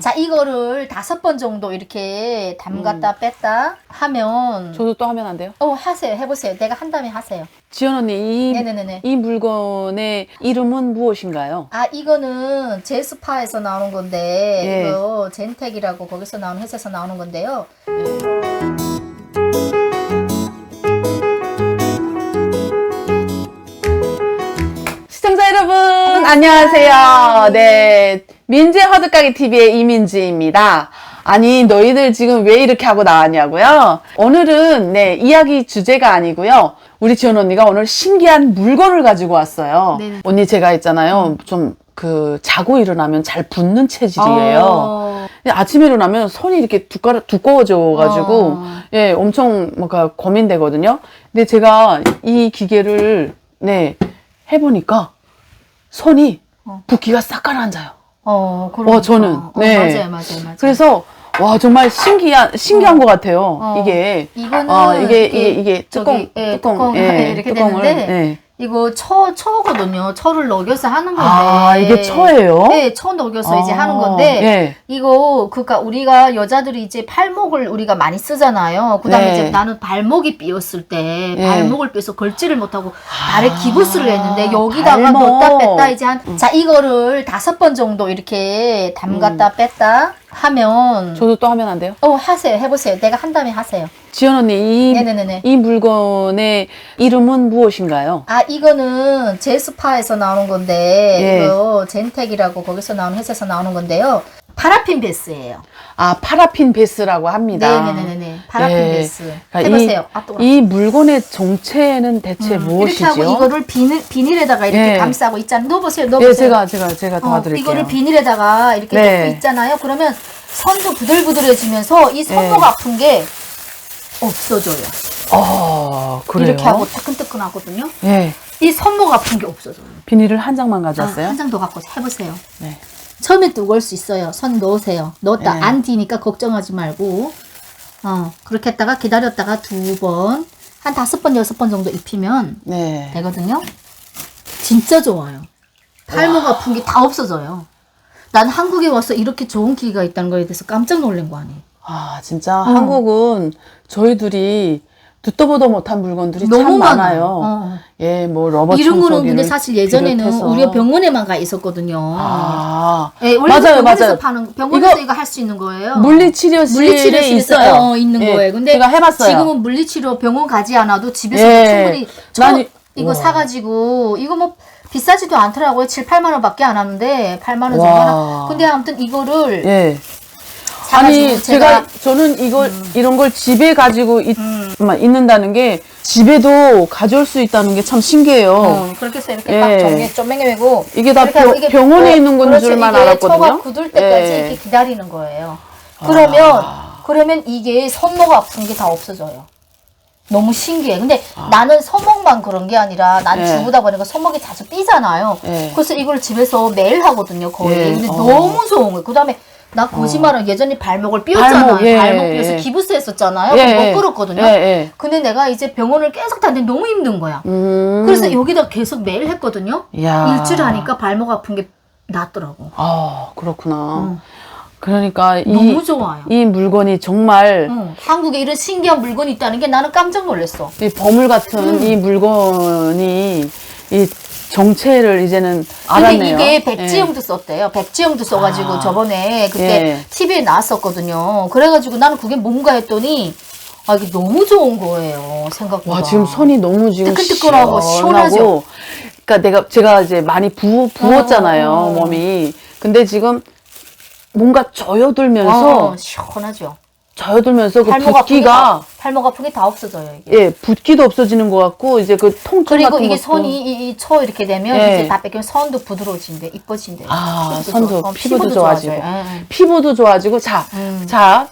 자, 이거를 다섯 번 정도 이렇게 담갔다 뺐다 하면 저도 또 하면 안 돼요? 어, 하세요. 해보세요. 내가 한 다음에 하세요. 지연 언니 이, 네네네네. 이 물건의 이름은 무엇인가요? 아, 이거는 제스파에서 나오는 건데, 예. 이거 젠텍이라고 거기서 나오는 회사에서 나오는 건데요. 안녕하세요. 네 민지 허드가게 TV의 이민지입니다. 아니 너희들 지금 왜 이렇게 하고 나왔냐고요? 오늘은 네 이야기 주제가 아니고요. 우리 지연 언니가 오늘 신기한 물건을 가지고 왔어요. 네네. 언니 제가 있잖아요. 좀 그 자고 일어나면 잘 붓는 체질이에요. 어, 근데 아침에 일어나면 손이 이렇게 두꺼, 두꺼워져가지고, 어. 예, 엄청 뭔가 고민되거든요. 근데 제가 이 기계를, 네, 해보니까 손이 어. 붓기가 싹 가라앉아요. 어, 그러니까. 어, 저는. 어, 네. 맞아요, 맞아요, 맞아요. 그래서, 와, 정말 신기한, 신기한 것 같아요. 어. 이게. 이거는 어, 이게, 이렇게 이게, 이게 뚜껑, 저기, 예, 뚜껑, 뚜껑 예, 이렇게 뚜껑을, 되는데 네. 이거 처, 처거든요. 처를 녹여서 하는 건데. 아, 이게 처예요? 네, 처 녹여서 이제 아, 하는 건데. 예. 이거 그니까 우리가 여자들이 이제 팔목을 우리가 많이 쓰잖아요. 그 다음에 네. 이제 나는 발목이 삐었을 때 네. 발목을 삐어서 걸지를 못하고 발에 기부스를 했는데 여기다가 발목. 넣었다 뺐다 이제 한자 이거를 다섯 번 정도 이렇게 담갔다 뺐다 하면 저도 또 하면 안 돼요? 어 하세요 해보세요. 내가 한 다음에 하세요. 지연 언니, 이, 네네네네. 이 물건의 이름은 무엇인가요? 아 이거는 제스파에서 나오는 건데 예. 이거 젠텍이라고 거기서 나오는 회사에서 나오는 건데요. 파라핀 베스예요. 아, 파라핀 베스라고 합니다. 네네네네. 파라핀 예. 베스. 그러니까 해보세요. 아, 또 이, 이 물건의 정체는 대체 음, 무엇이죠? 이렇게 하고 이거를 비닐, 비닐에다가 이렇게 예. 감싸고 있잖아요. 넣어보세요. 넣어보세요. 네, 제가 제가 제가 어, 도와드릴게요. 이거를 비닐에다가 이렇게 네. 넣고 있잖아요. 그러면 선도 부들부들해지면서 이 손목 네. 아픈 게 없어져요. 어, 그래요? 이렇게 하고 따끈따끈하거든요. 예. 이 손목 아픈 게 없어져요. 비닐을 한 장만 가져왔어요? 한 장 더 갖고 해보세요. 네. 처음에 뜨거울 수 있어요. 손 넣으세요. 넣었다 네. 안 뒤니까 걱정하지 말고 어 그렇게 했다가 기다렸다가 두 번, 한 다섯 번 여섯 번 정도 입히면 네. 되거든요. 진짜 좋아요. 팔목 아픈 게 다 없어져요. 난 한국에 와서 이렇게 좋은 기계가 있다는 거에 대해서 깜짝 놀란 거 아니에요. 아, 진짜 한국은 저희들이 듣도 보도 못한 물건들이 너무 참 많아요. 어. 예, 뭐 러버 이런 거는 근데 사실 예전에는 비롯해서. 우리가 병원에만 가 있었거든요. 아, 예, 원래 맞아요, 병원에서 맞아요. 파는 병원에서 이거 이거 할 수 있는 거예요. 물리치료실에 물리치료실에 있어요. 어, 있는 예, 거예요. 근데 제가 해봤어요. 지금은 물리치료 병원 가지 않아도 집에서 예. 충분히 저난 이- 이거 우와. 사가지고 이거 뭐 비싸지도 않더라고요. 7, 8만 원밖에 안 하는데 8만 원 정도 와. 근데 아무튼 이거를 예. 아니 제가, 저는 이걸 이런 걸 집에 가지고 있, 만 있는다는 게 집에도 가져올 수 있다는 게 참 신기해요. 어, 그렇게 해서 이렇게 예. 딱 정리 쪼맹이고 이게 다 병- 이게 병원에 어, 있는 건. 줄만 알았거든요. 처가 굳을 때까지 예. 이렇게 기다리는 거예요. 그러면 그러면 이게 손목 아픈 게 다 없어져요. 너무 신기해. 근데 나는 손목만 그런 게 아니라 난 예. 주부다 보니까 손목이 자주 삐잖아요. 예. 그래서 이걸 집에서 매일 하거든요, 거의. 예. 근데 어. 너무 좋은 거예요. 그 다음에 나 거짓말은 예전에 발목을 삐었잖아요. 발목, 예, 발목 삐어서 예. 기부스 했었잖아요. 예, 예. 못 걸었거든요. 예, 예. 근데 내가 이제 병원을 계속 다니는데 너무 힘든 거야. 음. 그래서 여기다 계속 매일 했거든요. 야. 일주일 하니까 발목 아픈 게 낫더라고. 아, 그렇구나. 어. 그러니까 이, 너무 좋아요. 이 물건이 정말 응. 한국에 이런 신기한 물건이 있다는 게 나는 깜짝 놀랐어. 이 버물 같은 음. 이 물건이 이 정체를 이제는 근데 알았네요. 이게 백지영도 썼대요. 백지영도 써가지고 아. 저번에 그때 예. TV에 나왔었거든요. 그래가지고 나는 그게 뭔가 했더니 아 이게 너무 좋은 거예요. 생각보다. 와 지금 손이 너무 지금 뜨끈뜨끈하고 시원하고 시원하죠? 그러니까 내가 제가 이제 많이 부 부었잖아요 어. 몸이. 근데 지금 뭔가 저여들면서 어, 시원하죠. 저여들면서 그 다, 붓기가 팔목 아픈 게다 없어져요 이게. 예 붓기도 없어지는 것 같고 이제 그 통증 그리고 같은 이게 것도 손이 이처 이렇게 되면 예. 이제 다 뺏기면 선도 부드러워진대, 이뻐진대. 아 피부도 손도 좋아- 어, 피부도 좋아지고 좋아져요. 예, 예. 피부도 좋아지고 자, 음. 자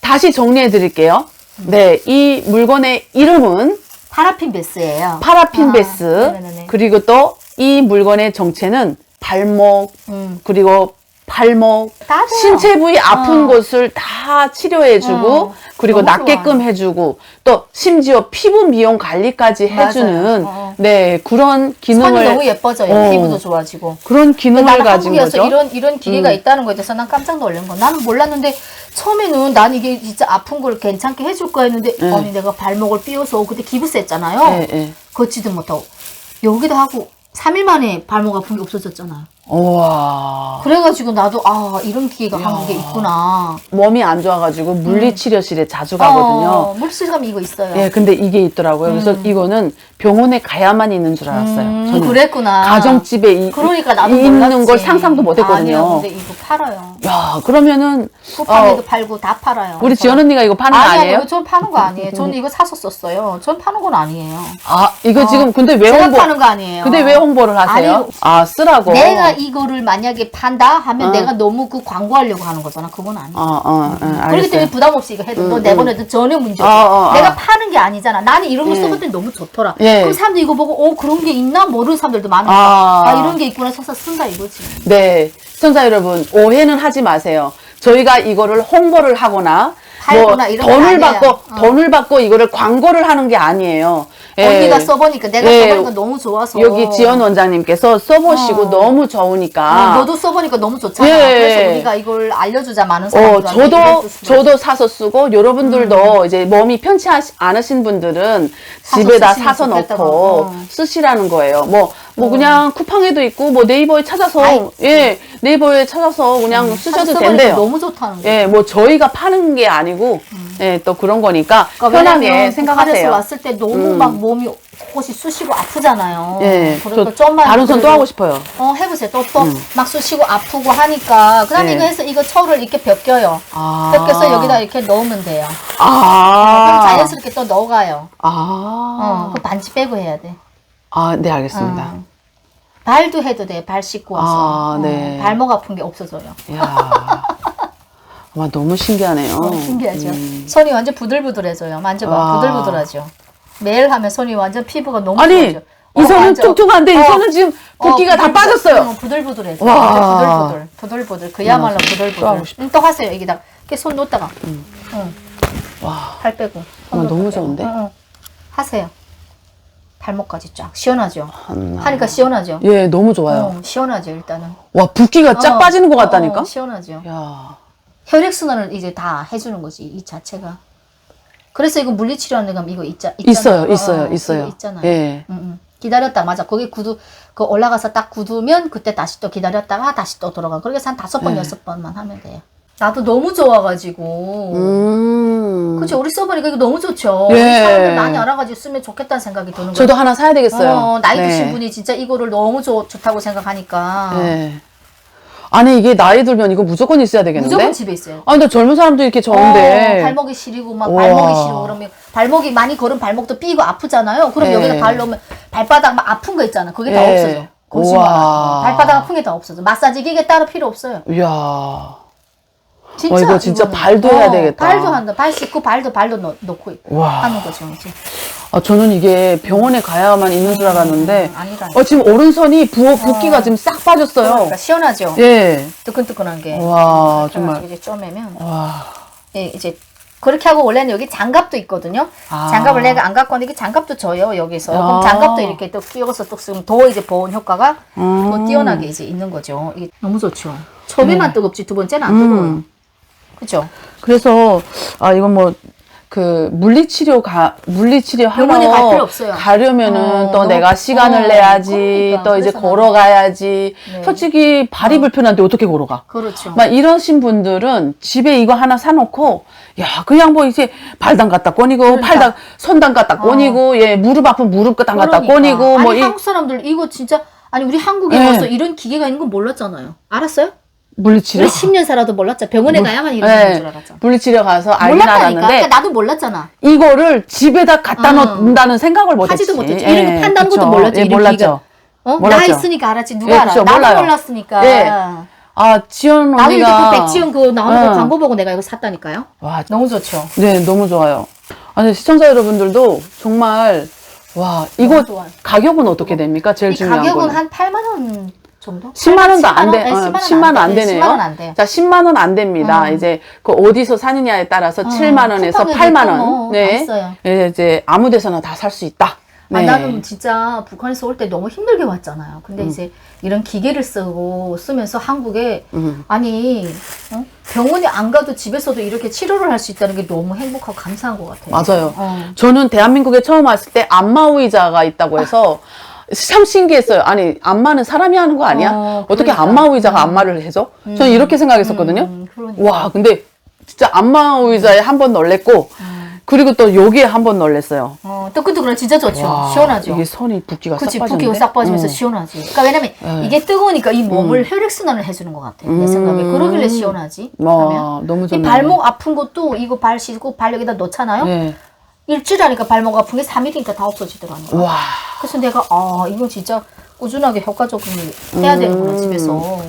다시 정리해 드릴게요. 네, 이 물건의 이름은 파라핀 베스예요. 파라핀 아, 베스. 네네네. 그리고 또 이 물건의 정체는 발목 음. 그리고 발목 따뜻해요. 신체 부위 아픈 어. 곳을 다 치료해주고 어, 그리고 너무 낫게끔 좋아요. 해주고 또 심지어 피부 미용 관리까지. 해주는 어. 네. 네, 그런 기능을 너무 예뻐져요. 어. 피부도 좋아지고. 그런 기능을 나는 가진 거죠. 이런 이런 기계가 음. 있다는 거에 대해서 난 깜짝 놀란 거. 나는 몰랐는데 처음에는 난 이게 진짜 아픈 걸 괜찮게 해줄 거야 했는데 네. 아니 내가 발목을 삐어서 그때 기부스 했잖아요. 네, 네. 걷지도 못하고 여기도 하고 3일 만에 발목 아픈 게 없어졌잖아요. 우와. 그래가지고 나도 아 이런 기계가 한국에 있구나. 몸이 안 좋아가지고 물리치료실에 자주 가거든요. 어, 물질감 이거 있어요. 예, 근데 이게 있더라고요. 그래서 이거는 병원에 가야만 있는 줄 알았어요. 음, 저는. 그랬구나. 가정집에 이, 그러니까 나도 이 있는 몰랐지. 걸 상상도 못 아니요, 했거든요. 근데 이거 팔아요. 야, 그러면은 쿠팡에도 어, 팔고 다 팔아요. 우리 지연 언니가 이거 파는 거 아니, 아니에요? 아니요. 전 파는 거 아니에요. 저는 이거 사서 썼어요. 전 파는 건 아니에요. 아, 이거 지금 근데 왜 제가 홍보? 파는 거 아니에요. 근데 왜 홍보를 하세요? 아니, 아, 쓰라고. 내가 이거를 만약에 판다 하면 어. 내가 너무 그 광고하려고 하는 거잖아. 그건 아니에요. 어, 어, 어, 그렇기 알겠어요. 때문에 부담 없이 이거 해도 너 내보내도 전혀 문제 어, 없어. 어, 어. 내가 파는 게 아니잖아. 나는 이런 거 예. 써봤더니 너무 좋더라. 예. 그럼 사람들이 이거 보고 어 그런 게 있나 모르는 사람들도 많으니까 아. 아, 이런 게 있구나 해서 쓴다 이거지. 네, 시청자 여러분 오해는 하지 마세요. 저희가 이거를 홍보를 하거나 뭐 팔거나 이런 건 돈을 아니에요. 받고 어. 돈을 받고 이거를 광고를 하는 게 아니에요. 예. 언니가 써보니까 내가 예. 써보니까 너무 좋아서 여기 지연 원장님께서 써보시고 어. 너무 좋으니까. 어, 너도 써보니까 너무 좋잖아. 예. 그래서 우리가 이걸 알려주자 많은 어, 사람들한테 저도, 저도 사서 쓰고, 여러분들도 이제 몸이 편치 않으신 분들은 집에다 쓰시면 사서. 넣고 어. 쓰시라는 거예요. 뭐, 뭐 그냥 쿠팡에도 있고, 뭐 네이버에 찾아서, 아이, 예, 네이버에 찾아서 그냥 쓰셔도 써보니까 된대요. 너무 좋다는 거. 예, 뭐 저희가 파는 게 아니고, 예, 또 그런 거니까 그러니까 편하게 왜냐면 북한에서 생각하세요. 왔을 때 너무 음. 막 몸이 곳이 쑤시고 아프잖아요. 예, 그러니까 저 좀만 다른 손 또 그래도- 하고 싶어요. 어 해보세요. 또 또 막 쑤시고 아프고 하니까 그다음 네. 이거 해서 이거 초를 이렇게 벗겨요. 아. 벗겨서 여기다 이렇게 넣으면 돼요. 아. 그럼 자연스럽게 또 넣어가요. 아. 어, 그 반지 빼고 해야 돼. 아, 네, 알겠습니다. 어. 발도 해도 돼. 발 씻고 와서. 아, 네. 어, 발목 아픈 게 없어져요. 이야. 와, 너무 신기하네요. 어, 신기하죠. 음. 손이 완전 부들부들해져요. 만져봐. 와. 부들부들하죠. 매일 하면 손이 완전 피부가 너무 아니, 좋아져. 이 손은 완전- 이 어. 손은 지금 붓기가 다 부들부들- 빠졌어요. 응, 부들부들해져. 와. 완전 부들부들. 부들부들. 그야말로 또 부들부들. 하고 싶다. 응, 또 하세요. 여기다. 이렇게 손 놓다가. 응. 와. 팔 빼고. 손 와, 놓다가 너무 빼고. 좋은데? 응, 응. 하세요. 발목까지 쫙. 시원하죠? 하나. 하니까 시원하죠? 예, 너무 좋아요. 어, 시원하죠, 일단은. 와, 붓기가 쫙 어, 빠지는 것 같다니까? 어, 시원하죠. 야. 혈액순환을 이제 다 해주는 거지, 이 자체가. 그래서 이거 물리치료하는 거 이거 있자, 있어요, 있잖아. 있어요, 어, 어, 있어요. 있잖아요. 예. 응, 응. 기다렸다 맞아. 거기 구두 그 올라가서 딱 굳으면 그때 다시 또 기다렸다가 다시 또 돌아가. 그렇게 해서 한 다섯 번 네. 여섯 번만 하면 돼요. 나도 너무 좋아가지고. 음. 그렇죠. 우리 써보니까 이거 너무 좋죠. 예. 사람들 많이 알아가지고 쓰면 좋겠다는 생각이 드는 거예요. 저도 하나 사야 되겠어요. 어, 나이 네. 드신 분이 진짜 이거를 너무 좋, 좋다고 생각하니까 예. 아니, 이게 나이 들면 이거 무조건 있어야 되겠는데? 무조건 집에 있어요. 아, 근데 젊은 사람도 이렇게 적은데. 어, 발목이 시리고 막 우와. 발목이 시리고 그러면 발목이 많이 걸은 발목도 삐고 아프잖아요. 그럼 네. 여기다 발 넣으면 발바닥 막 아픈 거 있잖아. 그게 다 네. 없어져. 거짓말. 발바닥 아픈 게 다 없어져. 마사지 기계 따로 필요 없어요. 이야. 진짜. 어, 이거 진짜 이거는. 발도 해야 되겠다. 발도 한다. 발 씻고 발도 발도 넣, 넣고 와. 하는 거죠. 이제. 아, 저는 이게 병원에 가야만 있는 줄 알았는데. 음, 아니다. 어, 지금 오른손이 부어, 붓기가 지금 싹 빠졌어요. 그러니까 시원하죠. 예. 뜨끈뜨끈한 게. 와, 그래가지고 정말. 이제 쪼매면 와. 예, 이제 그렇게 하고 원래는 여기 장갑도 있거든요. 아. 장갑을 내가 안 갖고 왔는데 이게 장갑도 줘요 여기서. 아. 그럼 장갑도 이렇게 또 끼워서 또 쓰면 더 이제 보온 효과가 음. 더 뛰어나게 이제 있는 거죠. 이게 너무 좋죠. 처음에만 뜨겁지 두 번째는 안 뜨거워요. 음. 그죠? 그래서, 아, 이건 뭐, 그, 물리치료 가, 물리치료 병원에 갈 필요 없어요. 가려면은 어, 또 너무- 내가 시간을 어, 내야지, 그러니까. 또 이제 그래서 걸어가야지. 네. 솔직히 발이 불편한데 어떻게 걸어가? 그렇죠. 막 이러신 분들은 집에 이거 하나 사놓고, 야, 그냥 뭐 이제 발당 갖다 꺼니고, 그러니까. 팔당, 손당 갖다 꺼니고, 예, 무릎 아픈 무릎 갖다 갖다 그러니까. 꺼니고, 뭐 아니 이, 한국 사람들 이거 진짜 아니 우리 한국에 네. 와서 이런 기계가 있는 건 몰랐잖아요. 알았어요? 물리치료. 우리 10년 살아도 몰랐죠. 병원에 물- 가야만 이런 예, 건줄 알았잖아. 물리치료 가서 알긴 몰랐다니까. 그러니까 나도 몰랐잖아. 이거를 집에다 갖다 어. 놓는다는 생각을 못했지. 하지도 못했지. 이런 거 판다는 것도. 몰랐죠, 예, 이런 몰랐죠. 어? 나 몰랐죠. 있으니까 알았지. 누가 예, 알아? 나도 몰라요. 몰랐으니까. 예. 아, 지연 나도 언니가. 그 백지영 그 나오는 응. 거 광고 보고 내가 이거 샀다니까요. 와, 너무 좋죠. 네, 너무 좋아요. 아니, 시청자 여러분들도 정말, 와, 이거 좋아요. 가격은 어떻게 됩니까? 제일 이 중요한 가격은 거는. 한 8만 원 정도? 10만 원도 안 돼. 네, 어, 10만 10만 원안 돼. 되네요. 10만 원 안 돼. 자, 10만 원 안 됩니다. 어. 이제 그 어디서 사느냐에 따라서 7만 원에서 쿠팡에도 8만 있고 원. 뭐다 네. 예, 이제 아무 데서나 다 살 수 있다. 아, 네. 나는 진짜 북한에서 올 때 너무 힘들게 왔잖아요. 음. 근데 이제 이런 기계를 쓰고 쓰면서 한국에 음. 아니 어? 병원에 안 가도 집에서도 이렇게 치료를 할 수 있다는 게 너무 행복하고 감사한 것 같아요. 맞아요. 어. 저는 대한민국에 처음 왔을 때 안마 의자가 있다고 해서 참 신기했어요. 아니 안마는 사람이 하는 거 아니야? 어, 어, 떻게 그러니까. 안마 의자가 안마를 해줘? 저는 이렇게 생각했었거든요. 음, 그러니까. 와 근데 진짜 안마 의자에 한 번 놀랬고 그리고 또 여기에 한 번 놀랬어요. 어, 뜨끈뜨끈해 진짜 좋죠. 와, 시원하죠. 이게 선이 붓기가 그치 싹 빠졌는데. 붓기가 싹 빠지면서 어. 시원하지. 그러니까 왜냐면 네. 이게 뜨거우니까 이 몸을 혈액 순환을 해주는 것 같아. 내 음. 생각에 그러길래 시원하지. 와, 하면. 너무 이 좋네. 발목 아픈 것도 이거 발 씻고 발 여기다 넣잖아요. 네. 일주일 하니까 발목 아픈 게 3일이니까 다 없어지더라고요. 와. 그래서 내가 아 이거 진짜 꾸준하게 효과적으로 해야 되는구나 음. 집에서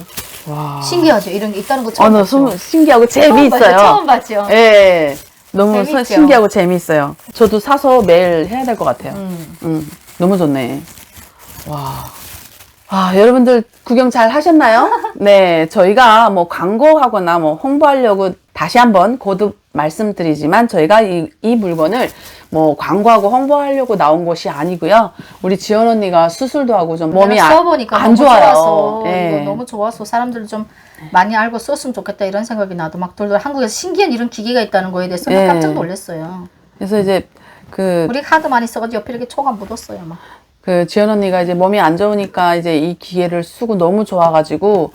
와. 신기하죠 이런 게 있다는 거 어, 처음 너 봤죠? 숨, 신기하고? 재미있어요. 처음 봤죠 예. 너무 서- 재밌죠? 신기하고 재미있어요. 저도 사서 매일 해야 될 것 같아요. 음. 음, 너무 좋네. 와. 아, 여러분들 구경 잘 하셨나요? 네, 저희가 뭐 광고하거나 뭐 홍보하려고 다시 한번 거듭 말씀드리지만 저희가 이, 이 물건을 뭐 광고하고 홍보하려고 나온 것이 아니고요. 우리 지연 언니가 수술도 하고 좀 몸이 내가 안, 써보니까 안 너무 좋아요. 좋아서 예. 이거 너무 좋아서 사람들 좀 많이 알고 썼으면 좋겠다 이런 생각이 나도 막 돌돌 한국에서 신기한 이런 기계가 있다는 거에 대해서 막 예. 깜짝 놀랐어요 그래서 이제 그 우리 하도 많이 써가지고 옆에 이렇게 초가 묻었어요 막 그 지연 언니가 이제 몸이 안 좋으니까 이제 이 기계를 쓰고 너무 좋아가지고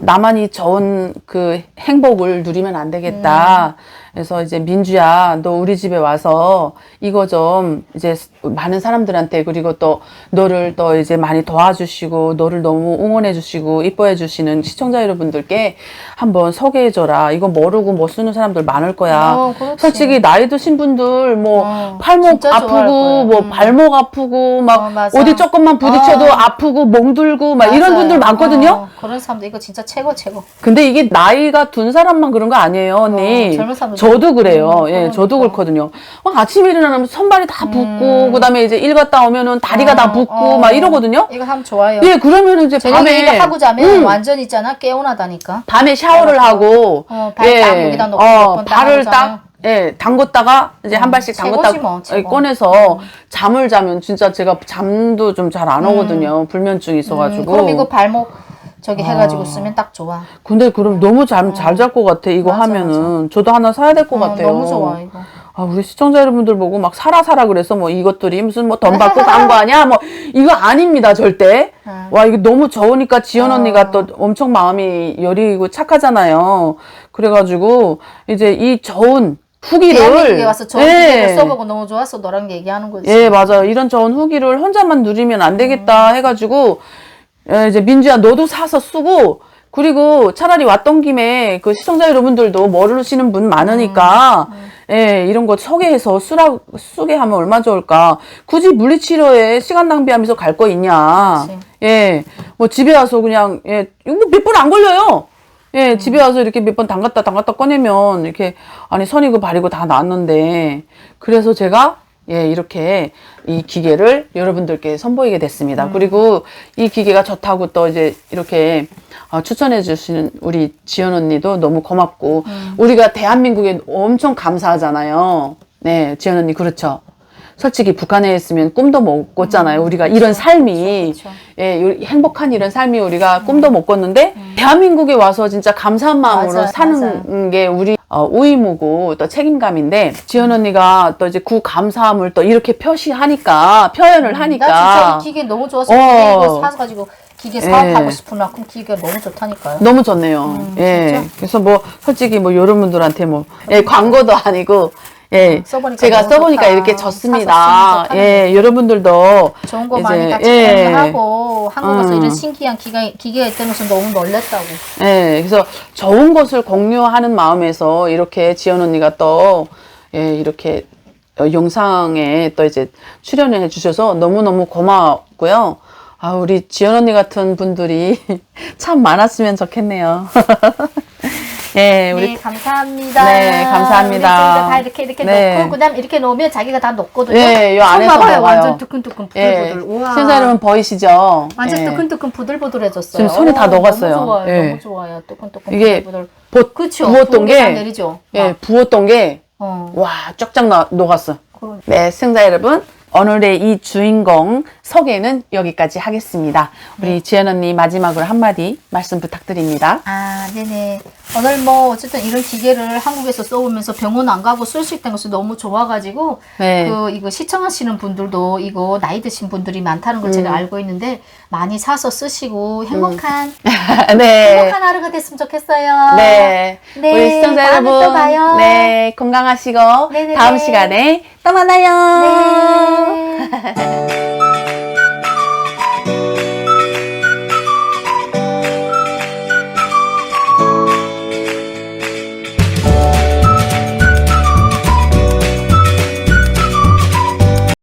나만이 좋은 그 행복을 누리면 안 되겠다. 그래서 이제 민주야, 너 우리 집에 와서 이거 좀 이제 많은 사람들한테 그리고 또 너를 또 이제 많이 도와주시고 너를 너무 응원해주시고 이뻐해주시는 시청자 여러분들께 한번 소개해줘라. 이거 모르고 못 쓰는 사람들 많을 거야. 어. 솔직히 나이 드신 분들 뭐 어, 팔목 아프고. 뭐 음. 발목 아프고 막 어. 어디 조금만 부딪혀도 어. 아프고 멍들고 막 이런 맞아요. 분들 많거든요. 어, 그런 사람들 이거 진짜 최고 최고 근데 이게 나이가 둔 사람만 그런 거 아니에요, 언니. 어, 젊은 사람도 저도 그래요. 음, 예, 그러니까. 저도 그렇거든요. 막 아침에 일어나면 손발이 다 붓고, 그 다음에 이제 일 갔다 오면은 다리가 다 어, 붓고, 어. 막 이러거든요. 이거 하면 좋아요 예, 그러면 이제 저녁에 밤에. 이거 하고 자면 음, 완전 있잖아 개운하다니까 밤에 샤워를 하고, 어, 발딱 여기다 놓고 어, 몇번 발을 딱, 예, 담궜다가 이제 한 발씩 최고지 담궜다가 뭐, 최고. 꺼내서 잠을 자면 진짜 제가 잠도 좀 잘 안 오거든요. 불면증이 있어가지고. 음, 그럼 이거 발목 저기 해가지고 쓰면 딱 좋아. 근데 그럼 너무 잘 잘 잘 것 같아. 이거 어. 맞아, 하면은 저도 하나 사야 될 것 어, 같아요. 너무 좋아 이거. 아, 우리 시청자 여러분들 보고 막 사라 사라 그래서 뭐 이것들이 무슨 뭐 돈 받고 간거 아니야? 뭐 이거 아닙니다, 절대. 음. 와, 이거 너무 좋으니까 지연 어. 언니가 또 엄청 마음이 여리고 착하잖아요. 그래가지고 이제 이 좋은 후기를 대한민국에 와서 좋은 예. 기계를 써보고 너무 좋아서 너랑 얘기하는 거지. 예, 맞아요. 이런 좋은 후기를 혼자만 누리면 안 되겠다 음. 해가지고, 예, 이제 민주야, 너도 사서 쓰고, 그리고 차라리 왔던 김에 그 시청자 여러분들도 모르시는 분 많으니까, 음. 예, 이런 거 소개해서 쓰라, 쓰게 하면 얼마 좋을까. 굳이 물리치료에 시간 낭비하면서 갈 거 있냐. 그치. 예, 뭐 집에 와서 그냥, 예, 이거 몇분 안 걸려요. 예, 집에 와서 이렇게 몇 번 담갔다 담갔다 꺼내면 이렇게 아니 선이고 발이고 다 나왔는데 그래서 제가 예, 이렇게 이 기계를 여러분들께 선보이게 됐습니다. 그리고 이 기계가 좋다고 또 이제 이렇게 어, 추천해 주시는 우리 지연 언니도 너무 고맙고 우리가 대한민국에 엄청 감사하잖아요. 네, 지연 언니 그렇죠. 솔직히 북한에 있으면 꿈도 못 꿨잖아요. 우리가 이런 삶이 그렇죠. 예, 요- 행복한 이런 삶이 우리가 꿈도 못 꿨는데 대한민국에 와서 진짜 감사한 마음으로 맞아요, 사는 게 우리 어, 의무고 또 책임감인데 지연 언니가 또 이제 그 감사함을 또 이렇게 표시하니까 표현을 하니까 나 진짜 이 기계 너무 좋아서 어. 기계 이거 사가지고 기계 사업하고 예. 싶은 만큼 기계가 너무 좋다니까요. 너무 좋네요. 예. 음, 진짜? 그래서 뭐 솔직히 뭐 여러분들한테 뭐 예, 광고도 아니고 예. 써보니까 제가 너무 써보니까 좋다. 이렇게. 쓰면 예, 여러분들도 좋은 거 많이 같이 예. 공유하고 한국에서 음. 이런 신기한 기가, 기계가 있다는 것은 너무 놀랬다고. 예, 그래서 좋은 것을 공유하는 마음에서 이렇게 지연 언니가 또, 예, 이렇게 어, 영상에 또 이제 출연을 해주셔서 너무너무 고마웠고요. 아, 우리 지연 언니 같은 분들이 참 많았으면 좋겠네요. 예, 우리 네, 감사합니다. 네, 감사합니다. 우리 다 이렇게 이렇게 네. 넣고 그다음 이렇게 넣으면 자기가 다 녹거든요. 예, 요손 안에서 봐봐요. 녹아요. 완전 뜨끈뜨끈 예, 부들부들. 우와. 시청자 여러분 보이시죠? 완전 예. 뜨끈뜨끈 부들부들해졌어요. 지금 손이 다 어, 녹았어요. 너무 좋아요. 예. 너무 좋아요. 뜨끈뜨끈 이게 부들부들. 보, 그쵸. 부었던 부은 게다 게, 내리죠. 예, 막. 부었던 게, 어. 와, 쫙쫙 나, 녹았어. 그런- 네, 시청자 여러분, 오늘의 이 주인공 소개는 여기까지 하겠습니다. 우리 지연 언니 마지막으로 한마디 말씀 부탁드립니다. 아, 네네. 오늘 뭐 어쨌든 이런 기계를 한국에서 써오면서 병원 안 가고 쓸 수 있다는 것이 너무 좋아가지고 네. 그 이거 시청하시는 분들도 이거 나이 드신 분들이 많다는 걸 음. 제가 알고 있는데 많이 사서 쓰시고 행복한 네. 행복한 하루가 됐으면 좋겠어요. 네. 네, 우리 시청자 여러분. 또 봐요. 네. 건강하시고 네네네. 다음 시간에 또 만나요. 네.